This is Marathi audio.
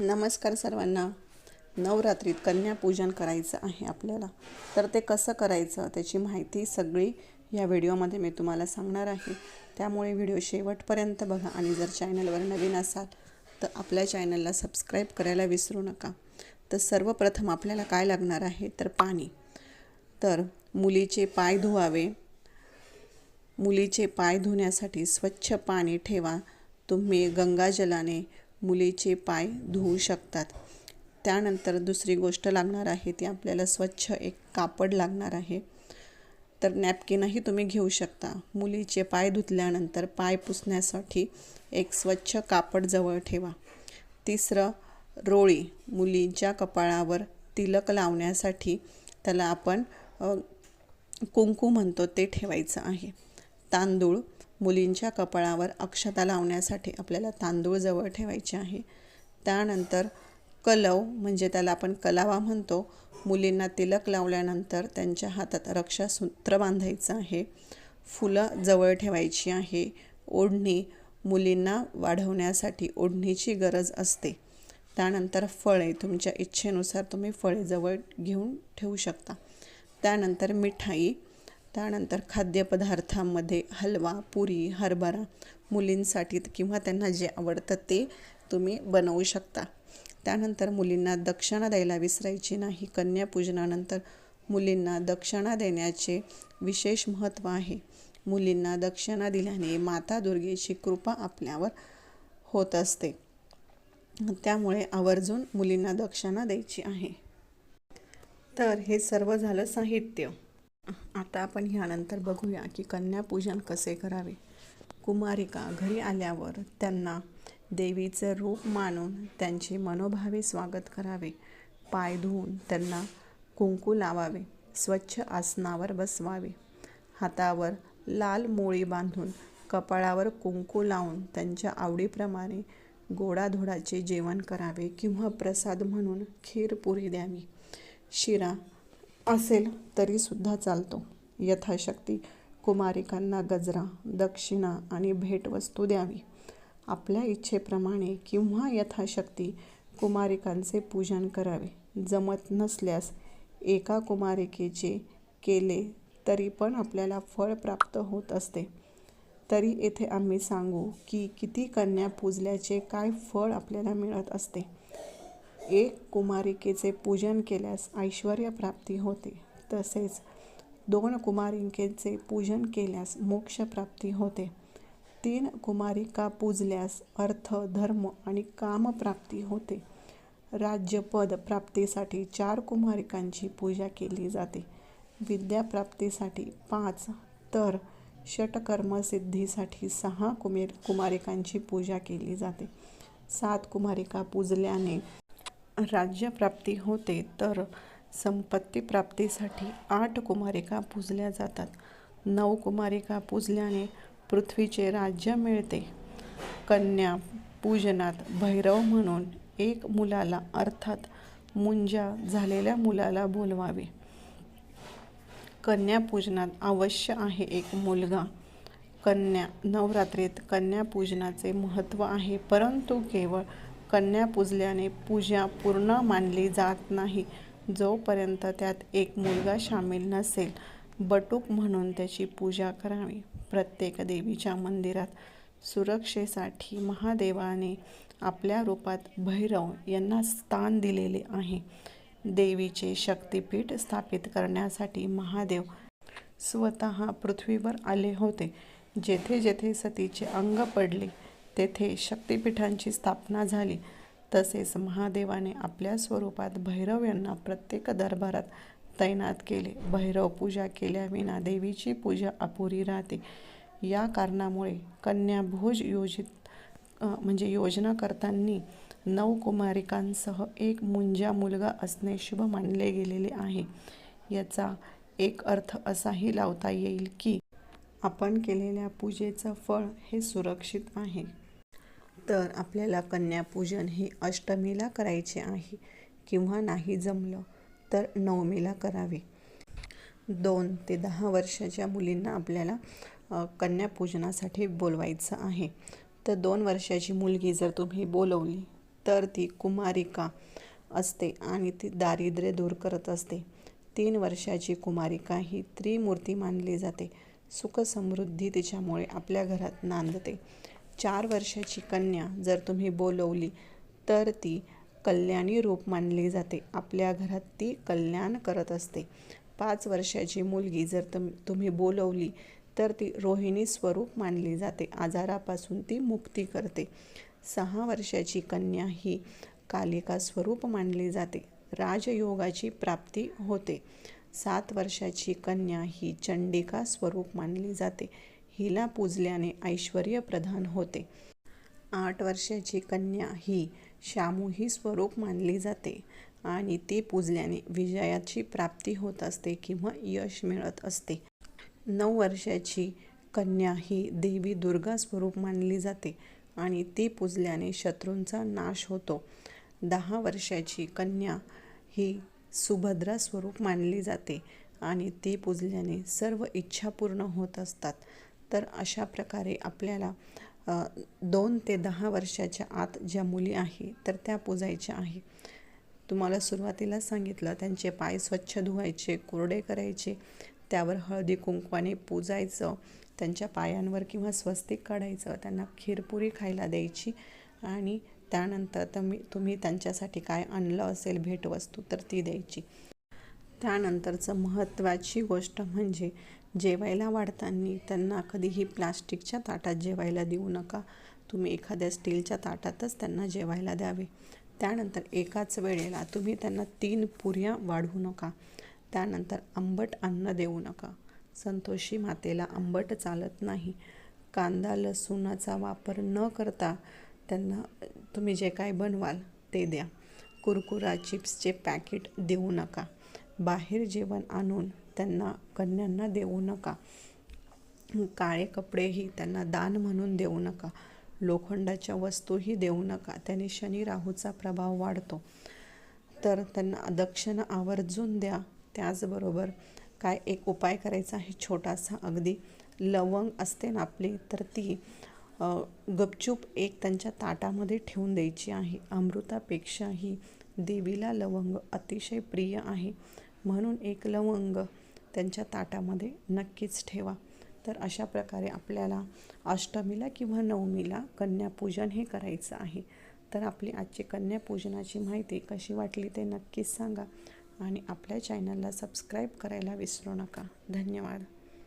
नमस्कार सर्वांना. नवरात्रीत कन्यापूजन करायचं आहे आपल्याला. तर ते कसं करायचं त्याची माहिती सगळी या व्हिडिओमध्ये मी तुम्हाला सांगणार आहे. त्यामुळे व्हिडिओ शेवटपर्यंत बघा आणि जर चॅनलवर नवीन असाल तर आपल्या चॅनलला सबस्क्राईब करायला विसरू नका. तर सर्वप्रथम आपल्याला काय लागणार आहे? तर पाणी. तर मुलीचे पाय धुवावे. मुलीचे पाय धुण्यासाठी स्वच्छ पाणी ठेवा. तुम्ही गंगाजलाने मुलीचे पाय धुवू शकतात. त्यानंतर दुसरी गोष्ट लागणार आहे ती आपल्याला स्वच्छ एक कापड लागणार आहे. तर नॅपकिनही तुम्ही घेऊ शकता. मुलीचे पाय धुतल्यानंतर पाय पुसण्यासाठी एक स्वच्छ कापड जवळ ठेवा. तिसरं रोळी. मुलींच्या कपाळावर तिलक लावण्यासाठी त्याला आपण कुंकू म्हणतो ते ठेवायचं आहे. तांदूळ मुलींच्या कपाळावर अक्षता लावण्यासाठी आपल्याला तांदूळ जवळ ठेवायचे आहे. त्यानंतर कलव म्हणजे त्याला आपण कलावा म्हणतो मुलींना तिलक लावल्यानंतर त्यांच्या हातात रक्षासूत्र बांधायचं आहे. फुलं जवळ ठेवायची आहे. ओढणी मुलींना वाढवण्यासाठी ओढणीची गरज असते. त्यानंतर फळे तुमच्या इच्छेनुसार तुम्ही फळे जवळ घेऊन ठेवू शकता. त्यानंतर मिठाई त्यानंतर खाद्यपदार्थांमध्ये हलवा पुरी हरभरा मुलींसाठी किंवा त्यांना जे आवडतं ते तुम्ही बनवू शकता. त्यानंतर मुलींना दक्षिणा द्यायला विसरायची नाही. कन्यापूजनानंतर मुलींना दक्षिणा देण्याचे विशेष महत्त्व आहे. मुलींना दक्षिणा दिल्याने माता दुर्गेची कृपा आपल्यावर होत असते. त्यामुळे आवर्जून मुलींना दक्षिणा द्यायची आहे. तर हे सर्व झालं साहित्य. आता आपण ह्यानंतर बघूया की कन्यापूजन कसे करावे. कुमारिका घरी आल्यावर त्यांना देवीचं रूप मानून त्यांचे मनोभावे स्वागत करावे. पाय धुवून त्यांना कुंकू लावावे. स्वच्छ आसनावर बसवावे. हातावर लाल मोळी बांधून कपाळावर कुंकू लावून त्यांच्या आवडीप्रमाणे गोडाधोडाचे जेवण करावे किंवा प्रसाद म्हणून खीर पुरी द्यावी. शिरा असेल तरीसुद्धा चालतो. यथाशक्ती कुमारिकांना गजरा दक्षिणा आणि भेटवस्तू द्यावी. आपल्या इच्छेप्रमाणे किंवा यथाशक्ती कुमारिकांचे पूजन करावे. जमत नसल्यास एका कुमारिकेचे केले तरी पण आपल्याला फळ प्राप्त होत असते. तरी येथे आम्ही सांगू की किती कन्या पूजल्याचे काय फळ आपल्याला मिळत असते. एक कुमारिकेचे पूजन केल्यास ऐश्वर प्राप्ती होते. तसेच दोन कुमारिकेचे पूजन केल्यास मोक्षप्राप्ती होते. तीन कुमारिका पूजल्यास अर्थ धर्म आणि कामप्राप्ती होते. राज्यपद प्राप्तीसाठी चार कुमारिकांची पूजा केली जाते. विद्याप्राप्तीसाठी पाच तर षटकर्मसिद्धीसाठी सहा कुमेर कुमारिकांची पूजा केली जाते. सात कुमारिका पूजल्याने राज्यप्राप्ती होते तर संपत्ती प्राप्तीसाठी आठ कुमारिका पूजल्या जातात. नऊ कुमारिका पूजल्याने पृथ्वीचे राज्य मिळते. कन्या पूजनात भैरव म्हणून एक मुलाला अर्थात मुंजा झालेल्या मुलाला बोलवावे. कन्या पूजनात अवश्य आहे एक मुलगा. कन्या नवरात्रीत कन्या पूजनाचे महत्त्व आहे परंतु केवळ कन्या पूजल्याने पूजा पूर्ण मानली जात नाही. जोपर्यंत त्यात एक मुलगा सामील नसेल बटूक म्हणून त्याची पूजा करावी. प्रत्येक देवीच्या मंदिरात सुरक्षेसाठी महादेवाने आपल्या रूपात भैरव यांना स्थान दिलेले आहे. देवीचे शक्तिपीठ स्थापित करण्यासाठी महादेव स्वतः पृथ्वीवर आले होते. जेथे जेथे सतीचे अंग पडले तेथे शक्तिपीठांची स्थापना झाली. तसेच महादेवाने आपल्या स्वरूपात भैरव यांना प्रत्येक दरबारात तैनात केले. भैरव पूजा केल्याविना देवीची पूजा अपुरी राहते. या कारणामुळे कन्याभोज योजित म्हणजे योजना करताना नऊ कुमारिकांसह एक मुंजा मुलगा असणे शुभ मानले गेलेले आहे. याचा एक अर्थ असाही लावता येईल की आपण केलेल्या पूजेचं फळ हे सुरक्षित आहे. तर आपल्याला कन्यापूजन हे अष्टमीला करायचे आहे किंवा नाही जमलं तर नवमीला करावे. दोन ते दहा वर्षाच्या मुलींना आपल्याला कन्यापूजनासाठी बोलवायचं आहे. तर दोन वर्षाची मुलगी जर तुम्ही बोलवली तर ती कुमारिका असते आणि ती दारिद्र्य दूर करत असते. तीन वर्षाची कुमारिका ही त्रिमूर्ती मानली जाते. सुख समृद्धी तिच्यामुळे आपल्या घरात नांदते. चार वर्षाची कन्या जर तुम्ही बोलवली तर ती कल्याणी रूप मानली जाते. आपल्या घरात ती कल्याण करत असते. पाच वर्षाची मुलगी जर तुम तुम्ही बोलवली तर ती रोहिणी स्वरूप मानली जाते. आजारापासून ती मुक्ती करते. सहा वर्षाची कन्या ही कालिका स्वरूप मानली जाते. राजयोगाची प्राप्ती होते. सात वर्षाची कन्या ही चंडिका स्वरूप मानली जाते. हिला पूजल्याने ऐश्वर प्रधान होते. आठ वर्षाची कन्या ही शामूही स्वरूप मानली जाते आणि ती पूजल्याने विजयाची प्राप्ती होत असते किंवा यश मिळत असते. नऊ वर्षाची कन्या ही देवी दुर्गा स्वरूप मानली जाते आणि ती पूजल्याने शत्रूंचा नाश होतो. दहा वर्षाची कन्या ही सुभद्रा स्वरूप मानली जाते आणि ती पूजल्याने सर्व इच्छा पूर्ण होत असतात. तर अशा प्रकारे आपल्याला दोन ते दहा वर्षाच्या आत ज्या मुली आहे तर त्या पूजायच्या आहे. तुम्हाला सुरुवातीला सांगितलं त्यांचे पाय स्वच्छ धुवायचे कोरडे करायचे त्यावर हळदी कुंकवाने पूजायचं त्यांच्या पायांवर किंवा स्वस्तिक काढायचं त्यांना खीरपुरी खायला द्यायची आणि त्यानंतर तुम्ही तुम्ही त्यांच्यासाठी काय आणलं असेल भेटवस्तू तर ती द्यायची. त्यानंतरचं महत्त्वाची गोष्ट म्हणजे जेवायला वाढताना त्यांना कधीही प्लास्टिकच्या ताटात जेवायला देऊ नका. तुम्ही एखाद्या स्टीलच्या ताटातच त्यांना जेवायला द्यावे. त्यानंतर एकाच वेळेला तुम्ही त्यांना तीन पुऱ्या वाढवू नका. त्यानंतर आंबट अन्न देऊ नका. संतोषी मातेला आंबट चालत नाही. कांदा लसूणाचा वापर न करता त्यांना तुम्ही जे काय बनवाल ते द्या. कुरकुरा चिप्सचे पॅकेट देऊ नका. बाहेर जेवण आणून त्यांना कन्यांना देऊ नका. काळे कपडेही त्यांना दान म्हणून देऊ नका. लोखंडाच्या वस्तूही देऊ नका. त्याने शनी राहूचा प्रभाव वाढतो. तर त्यांना दक्षिणा आवर्जून द्या. त्याचबरोबर काय एक उपाय करायचा आहे छोटासा. अगदी लवंग असते ना आपली तर ती गपचूप एक त्यांच्या ताटामध्ये ठेवून द्यायची आहे. अमृतापेक्षाही देवीला लवंग अतिशय प्रिय आहे. म्हणून एक लवंग त्यांच्या ताटामध्ये नक्कीच ठेवा. तर अशा प्रकारे आपल्याला अष्टमीला किंवा नवमीला कन्यापूजन हे करायचं आहे. तर आपली आजची कन्यापूजनाची माहिती कशी वाटली ते नक्कीच सांगा. आणि आपल्या चॅनलला सबस्क्राईब करायला विसरू नका. धन्यवाद.